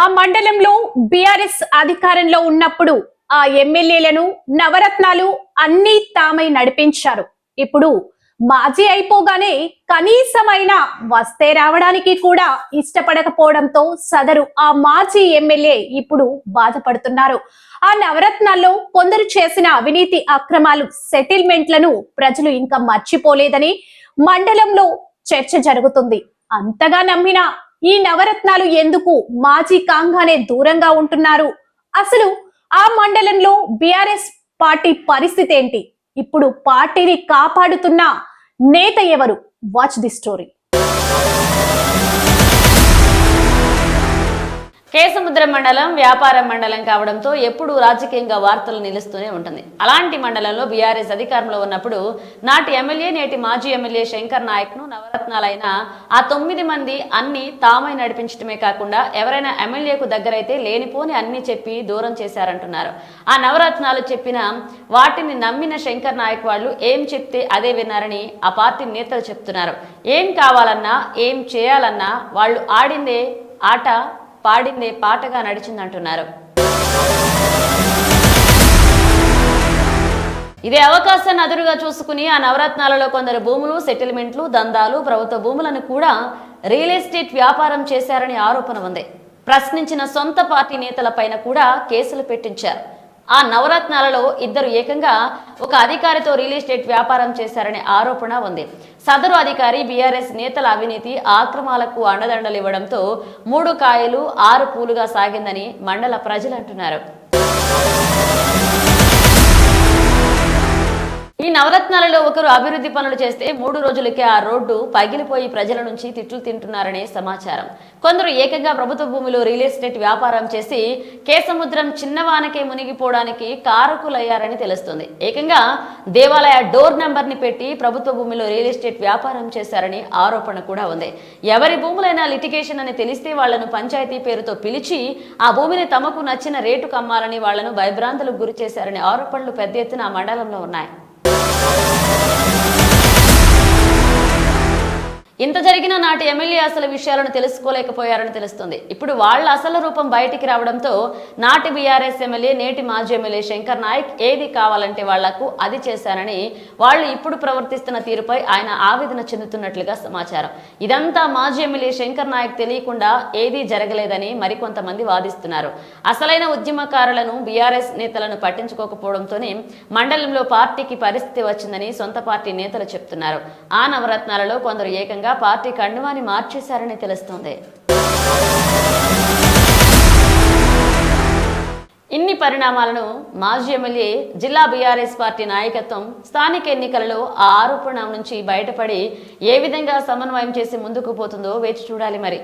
ఆ మండలంలో బీఆర్ఎస్ అధికారంలో ఉన్నప్పుడు ఆ ఎమ్మెల్యేలను నవరత్నాలు అన్ని తామై నడిపించారు. ఇప్పుడు మాజీ అయిపోగానే కనీసమైన వస్తే రావడానికి కూడా ఇష్టపడకపోవడంతో సదరు ఆ మాజీ ఎమ్మెల్యే ఇప్పుడు బాధపడుతున్నారు. ఆ నవరత్నాల్లో కొందరు చేసిన అవినీతి అక్రమాలు సెటిల్మెంట్లను ప్రజలు ఇంకా మర్చిపోలేదని మండలంలో చర్చ జరుగుతుంది. అంతగా నమ్మిన ఈ నవరత్నాలు ఎందుకు మాజీ కాంగానే దూరంగా ఉంటున్నారు? అసలు ఆ మండలంలో బిఆర్ఎస్ పార్టీ పరిస్థితి ఏంటి? ఇప్పుడు పార్టీని కాపాడుతున్న నేత ఎవరు? వాచ్ ది స్టోరీ కేసముద్ర మండలం వ్యాపార మండలం కావడంతో ఎప్పుడూ రాజకీయంగా వార్తలు నిలుస్తూనే ఉంటుంది. అలాంటి మండలంలో బీఆర్ఎస్ అధికారంలో ఉన్నప్పుడు నాటి ఎమ్మెల్యే నేటి మాజీ ఎమ్మెల్యే శంకర్ నాయక్ను నవరత్నాలైన ఆ తొమ్మిది మంది అన్ని తామై నడిపించడమే కాకుండా ఎవరైనా ఎమ్మెల్యేకు దగ్గరైతే లేనిపోని అన్ని చెప్పి దూరం చేశారంటున్నారు. ఆ నవరత్నాలు చెప్పిన వాటిని నమ్మిన శంకర్ నాయక్ వాళ్ళు ఏం చెప్తే అదే విన్నారని ఆ పార్టీ నేతలు చెప్తున్నారు. ఏం కావాలన్నా ఏం చేయాలన్నా వాళ్ళు ఆడిందే ఆట పాడిందే పాటగా నడిచిందంటున్నారు. ఇదే అవకాశాన్ని అదురుగా చూసుకుని ఆ నవరత్నాలలో కొందరు భూములు సెటిల్మెంట్లు దందాలు ప్రభుత్వ భూములను కూడా రియల్ ఎస్టేట్ వ్యాపారం చేశారని ఆరోపణ ఉంది. ప్రశ్నించిన సొంత పార్టీ నేతలపైన కూడా కేసులు పెట్టించారు. ఆ నవరత్నాలలో ఇద్దరు ఏకంగా ఒక అధికారితో రియల్ ఎస్టేట్ వ్యాపారం చేశారనే ఆరోపణ ఉంది. సదరు అధికారి బీఆర్ఎస్ నేతల అవినీతి ఆక్రమాలకు అండదండలు ఇవ్వడంతో మూడు కాయలు ఆరు పూలుగా సాగిందని మండల ప్రజలు అంటున్నారు ఈ నవరత్నాలలో ఒకరు అభివృద్ధి పనులు చేస్తే మూడు రోజులకే ఆ రోడ్డు పగిలిపోయి ప్రజల నుంచి తిట్లు తింటున్నారనే సమాచారం. కొందరు ఏకంగా ప్రభుత్వ భూమిలో రియల్ ఎస్టేట్ వ్యాపారం చేసి కేసముద్రం చిన్నవానకే మునిగిపోవడానికి కారకులయ్యారని తెలుస్తుంది. ఏకంగా దేవాలయ డోర్ నంబర్ని పెట్టి ప్రభుత్వ భూమిలో రియల్ ఎస్టేట్ వ్యాపారం చేశారని ఆరోపణ కూడా ఉంది. ఎవరి భూములైనా లిటిగేషన్ అని తెలిస్తే వాళ్ళను పంచాయతీ పేరుతో పిలిచి ఆ భూమిని తమకు నచ్చిన రేటుకు అమ్మాలని వాళ్ళను భయభ్రాంతులకు గురి చేశారనే ఆరోపణలు పెద్ద ఎత్తున ఆ మండలంలో ఉన్నాయి. Thank you. ఇంత జరిగిన నాటి ఎమ్మెల్యే అసలు విషయాలను తెలుసుకోలేకపోయారని తెలుస్తుంది. ఇప్పుడు వాళ్ళ అసలు రూపం బయటికి రావడంతో నాటి బీఆర్ఎస్ ఎమ్మెల్యే నేటి మాజీ ఎమ్మెల్యే శంకర్ నాయక్ ఏది కావాలంటే వాళ్ళకు అది చేశారని వాళ్ళు ఇప్పుడు ప్రవర్తిస్తున్న తీరుపై ఆయన ఆవేదన చెందుతున్నట్లుగా సమాచారం. ఇదంతా మాజీ ఎమ్మెల్యే శంకర్ నాయక్ తెలియకుండా ఏదీ జరగలేదని మరికొంతమంది వాదిస్తున్నారు. అసలైన ఉద్యమకారులను బీఆర్ఎస్ నేతలను పట్టించుకోకపోవడంతోనే మండలంలో పార్టీకి పరిస్థితి వచ్చిందని సొంత పార్టీ నేతలు చెప్తున్నారు. ఆ నవరత్నాలలో కొందరు ఏకంగా పార్టీ కండువాని మార్చేశారని తెలుస్తోంది. ఇన్ని పరిణామాలను మాజీ ఎమ్మెల్యే జిల్లా బీఆర్ఎస్ పార్టీ నాయకత్వం స్థానిక ఎన్నికలలో ఆ ఆరోపణ నుంచి బయటపడి ఏ విధంగా సమన్వయం చేసి ముందుకు పోతుందో వేచి చూడాలి మరి.